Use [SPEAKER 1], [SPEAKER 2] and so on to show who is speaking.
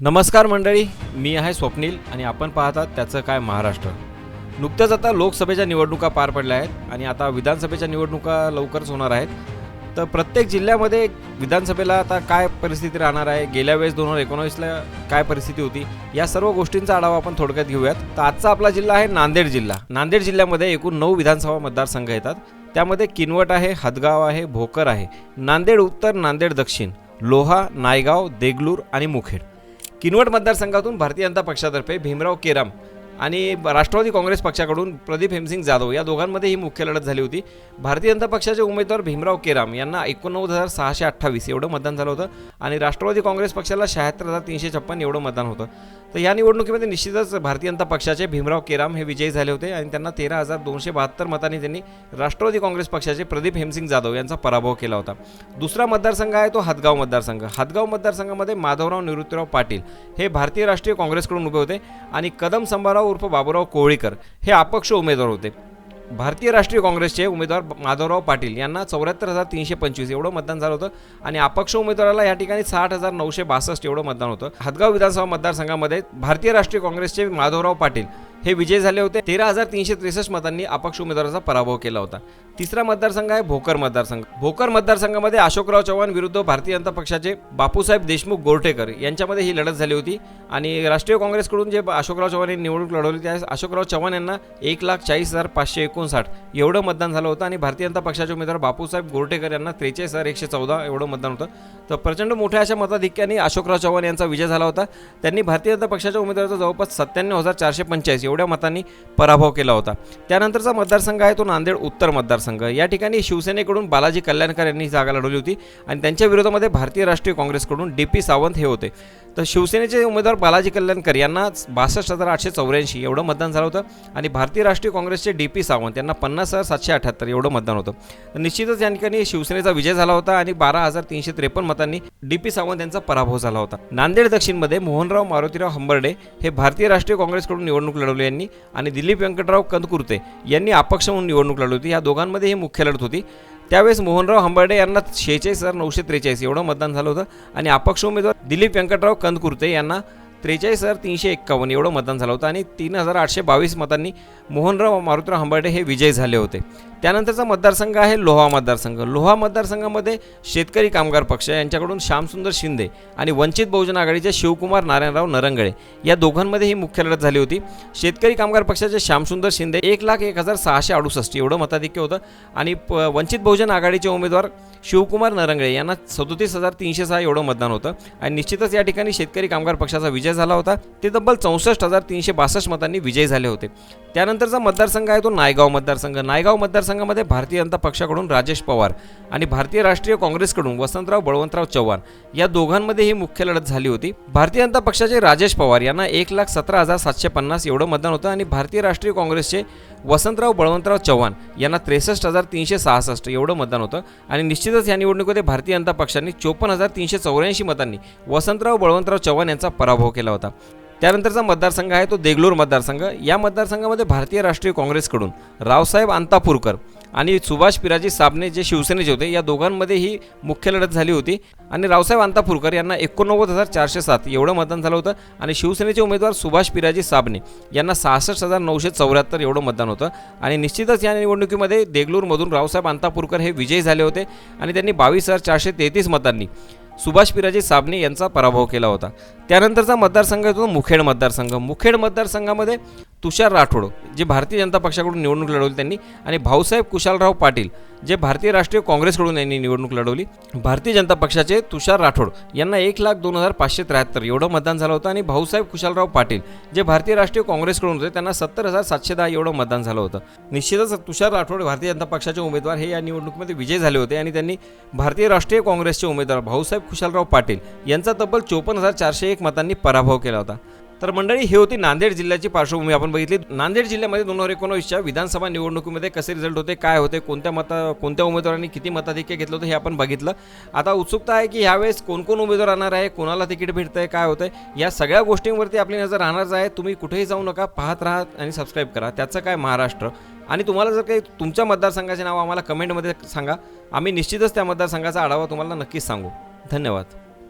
[SPEAKER 1] नमस्कार मंडळी मी आहे स्वप्नील आणि आपण पाहतात त्याचं काय महाराष्ट्र. नुकत्याच आता लोकसभेच्या निवडणुका पार पडल्या आहेत आणि आता विधानसभेच्या निवडणुका लवकरच होणार आहेत. तर प्रत्येक जिल्ह्यामध्ये विधानसभेला आता काय परिस्थिती राहणार आहे? गेल्या वेळेस दोन हजार एकोणावीसला काय परिस्थिती होती? या सर्व गोष्टींचा आढावा आपण थोडक्यात घेऊयात. तर आजचा आपला जिल्हा आहे नांदेड जिल्हा. नांदेड जिल्ह्यामध्ये एकूण नऊ विधानसभा मतदारसंघ येतात. त्यामध्ये किनवट आहे हदगाव आहे भोकर आहे. नांदेड उत्तर नांदेड दक्षिण. लोहा नायगाव देगलूर आणि मुखेड. किनवट मतदारसंघातून भारतीय जनता पक्षातर्फे भीमराव केराम आणि राष्ट्रवादी काँग्रेस पक्षाकडून प्रदीप हेमसिंग जाधव या दोघांमध्ये ही मुख्य लढत झाली होती. भारतीय जनता पक्षाचे उमेदवार भीमराव केराम यांना एकोणनव्वद हजार सहाशे अठ्ठावीस एवढं मतदान झालं होतं आणि राष्ट्रवादी काँग्रेस पक्षाला शहात्तर हजार तीनशे छप्पन एवढं मतदान होतं. तर या निवडणुकीमध्ये निश्चितच भारतीय जनता पक्षाचे भीमराव केराम हे विजयी झाले होते आणि त्यांना तेरा हजार दोनशे बहात्तर मतांनी त्यांनी राष्ट्रवादी काँग्रेस पक्षाचे प्रदीप हेमसिंग जाधव यांचा पराभव केला होता. दुसरा मतदारसंघ आहे तो हदगाव मतदारसंघ. हदगाव मतदारसंघामध्ये माधवराव निवृत्तीराव पाटील हे भारतीय राष्ट्रीय काँग्रेसकडून उभे होते आणि कदम संभाराव उर्फ बाबूराव कोवळीकर हे अपक्ष उमेदवार होते. भारतीय राष्ट्रीय काँग्रेसचे उमेदवार माधवराव पाटील यांना चौऱ्याहत्तर हजार तीनशे पंचवीस एवढं मतदान झालं होतं आणि अपक्ष उमेदवाराला या ठिकाणी साठ हजार नऊशे बासष्ट एवढं मतदान होतं. हदगाव विधानसभा मतदारसंघामध्ये भारतीय राष्ट्रीय काँग्रेसचे माधवराव पाटील हे विजय झाले होते. तेरा हजार तीनशे त्रेसष्ट मतांनी अपक्ष उमेदवाराचा पराभव केला होता. तिसरा मतदारसंघ आहे भोकर मतदारसंघ. भोकर मतदारसंघामध्ये अशोकराव चव्हाण विरुद्ध भारतीय जनता पक्षाचे बापूसाहेब देशमुख गोरठेकर यांच्यामध्ये ही लढत झाली होती. आणि राष्ट्रीय काँग्रेसकडून जे अशोकराव चव्हाण यांनी निवडणूक लढवली त्या अशोकराव चव्हाण यांना एक लाख चाळीस हजार पाचशे एकोणसाठ एवढं मतदान झालं होतं. आणि भारतीय जनता पक्षाचे उमेदवार बापूसाहेब गोरठेकर यांना त्रेचाळीस हजार एकशे चौदा एवढं मतदान होतं. तर प्रचंड मोठ्या अशा मताधिक्याने अशोकराव चव्हाण यांचा विजय झाला होता. त्यांनी भारतीय जनता पक्षाच्या उमेदवाराचा जवळपास सत्त्याण्णव हजार चारशे पंचाळीस एवढ्या मतांनी पराभव केला होता. त्यानंतरचा मतदारसंघ आहे तो नांदेड उत्तर मतदारसंघ. या ठिकाणी शिवसेनेकडून बालाजी कल्याणकर यांनी जागा लढवली होती आणि त्यांच्या विरोधामध्ये भारतीय राष्ट्रीय काँग्रेसकडून डी पी सावंत हे होते. तर शिवसेनेचे उमेदवार बालाजी कल्याणकर यांना बासष्ट हजार आठशे चौऱ्याऐंशी एवढं मतदान झालं होतं आणि भारतीय राष्ट्रीय काँग्रेसचे डी पी सावंत यांना पन्नास हजार सातशे अठ्याहत्तर एवढं मतदान होतं. निश्चितच या ठिकाणी शिवसेनेचा विजय झाला होता आणि बारा हजार तीनशे त्रेपन्न मतांनी डी पी सावंत यांचा पराभव झाला होता. नांदेड दक्षिणमध्ये मोहनराव मारुतीराव हंबर्डे हे भारतीय राष्ट्रीय काँग्रेसकडून निवडणूक लढवली यांनी. आणि दिलीप व्यंकटराव कंदकुर्ते यांनी अपक्ष म्हणून निवडणूक लढली होती. या दोघांमध्ये ही मुख्य लढत होती. त्यावेळेस मोहनराव हंबर्डे यांना शेहेचाळीस हजार नऊशे त्रेचाळीस एवढं मतदान झालं होतं. आणि अपक्ष उमेदवार दिलीप व्यंकटराव कंदकुर्ते यांना त्रेचाळीस हजार तीनशे एक्कावन्न एवढं मतदान झालं होतं. आणि तीन हजार आठशे बावीस मतांनी मोहनराव मारुतराव हंबर्डे हे विजय झाले होते. त्यानंतरचा मतदारसंघ आहे लोहा मतदारसंघ. लोहा मतदारसंघामध्ये शेतकरी कामगार पक्ष यांच्याकडून श्यामसुंदर शिंदे आणि वंचित बहुजन आघाडीचे शिवकुमार नारायणराव नरंगळे या दोघांमध्ये ही मुख्य लढत झाली होती. शेतकरी कामगार पक्षाचे श्यामसुंदर शिंदे एक लाख एक हजार सहाशे अडुसष्ट एवढं मताधिक्य होतं. आणि प वंचित बहुजन आघाडीचे उमेदवार शिवकुमार नरंगळे यांना सदोतीस हजार तीनशे सहा एवढं मतदान होतं. आणि निश्चितच या ठिकाणी शेतकरी कामगार पक्षाचा विजय झाला होता. ते तब्बल चौसष्ट हजार तीनशे बासष्ट मतांनी विजयी झाले होते. त्यानंतरचा मतदारसंघ आहे तो नायगाव मतदारसंघ. नायगाव मतदार मतदारसंघामध्ये भारतीय जनता पक्षाकडून राजेश पवार आणि भारतीय राष्ट्रीय काँग्रेसकडून वसंतराव बळवंतराव चव्हाण या दोघांमध्ये ही मुख्य लढत झाली होती. भारतीय जनता पक्षाचे राजेश पवार यांना एक लाख सतरा हजार सातशे पन्नास एवढं मतदान होतं आणि भारतीय राष्ट्रीय काँग्रेसचे वसंतराव बळवंतराव चव्हाण यांना त्रेसष्ट हजार तीनशे सहासष्ट एवढं मतदान होतं. आणि निश्चितच या निवडणुकीमध्ये भारतीय जनता पक्षाने चोपन्न हजार तीनशे चौऱ्याऐंशी मतांनी वसंतराव बळवंतराव चव्हाण यांचा पराभव केला होता. त्यानंतरचा मतदारसंघ आहे तो देगलूर मतदारसंघ. या मतदारसंघामध्ये भारतीय राष्ट्रीय काँग्रेसकडून रावसाहेब अंतापूरकर आणि सुभाष पिराजी साबणे जे शिवसेनेचे होते या दोघांमध्ये ही मुख्य लढत झाली होती. आणि रावसाहेब अंतापूरकर यांना एकोणनव्वद हजार चारशे सात एवढं मतदान झालं होतं. आणि शिवसेनेचे उमेदवार सुभाष पिराजी साबणे यांना सहासष्ट हजार नऊशे चौऱ्याहत्तर एवढं मतदान होतं. आणि निश्चितच या निवडणुकीमध्ये देगलूरमधून रावसाहेब अंतापूरकर हे विजयी झाले होते. आणि त्यांनी बावीस हजार चारशे तेहतीस मतांनी सुभाष पिराजी साबणे यांचा पराभव केला होता. त्यानंतरचा मतदारसंघ येतो मुखेड मतदारसंघ. मुखेड मतदारसंघामध्ये तुषार राठोड जे भारतीय जनता पक्षाकडून निवडणूक लढवली त्यांनी आणि भाऊसाहेब कुशालराव पाटील जे भारतीय राष्ट्रीय काँग्रेसकडून यांनी निवडणूक लढवली. भारतीय जनता पक्षाचे तुषार राठोड यांना एक लाख दोन हजार पाचशे त्र्याहत्तर एवढं मतदान झालं होतं आणि भाऊसाहेब कुशालराव पाटील जे भारतीय राष्ट्रीय काँग्रेसकडून होते त्यांना सत्तर हजार सातशे दहा एवढं मतदान झालं होतं. निश्चितच तुषार राठोड भारतीय जनता पक्षाचे उमेदवार हे या निवडणुकीमध्ये विजय झाले होते आणि त्यांनी भारतीय राष्ट्रीय काँग्रेसचे उमेदवार भाऊसाहेब कुशालराव पाटील यांचा तब्बल चोपन्न हजार चारशे एक मतांनी पराभव केला होता. तर मंडळी हे होती नांदेड जिल्ह्याची पार्श्वभूमी. आपण बघितली नांदेड जिल्ह्यामध्ये दोन हजार एकोणीसच्या विधानसभा निवडणुकीमध्ये कसे रिझल्ट होते काय होते कोणत्या मता कोणत्या उमेदवारांनी किती मताधिक्य घेतलं होतं हे आपण बघितलं. आता उत्सुकता आहे की ह्यावेळेस कोण कोण उमेदवार राहणार आहे कोणाला तिकीट भेटतं आहे काय होतं आहे या सगळ्या गोष्टींवरती आपली नजर राहणारच आहे. तुम्ही कुठेही जाऊ नका पाहत राहा आणि सबस्क्राईब करा. त्याचं काय महाराष्ट्र. आणि तुम्हाला जर काही तुमच्या मतदारसंघाचे नाव आम्हाला कमेंटमध्ये सांगा. आम्ही निश्चितच त्या मतदारसंघाचा आढावा तुम्हाला नक्कीच सांगू. धन्यवाद.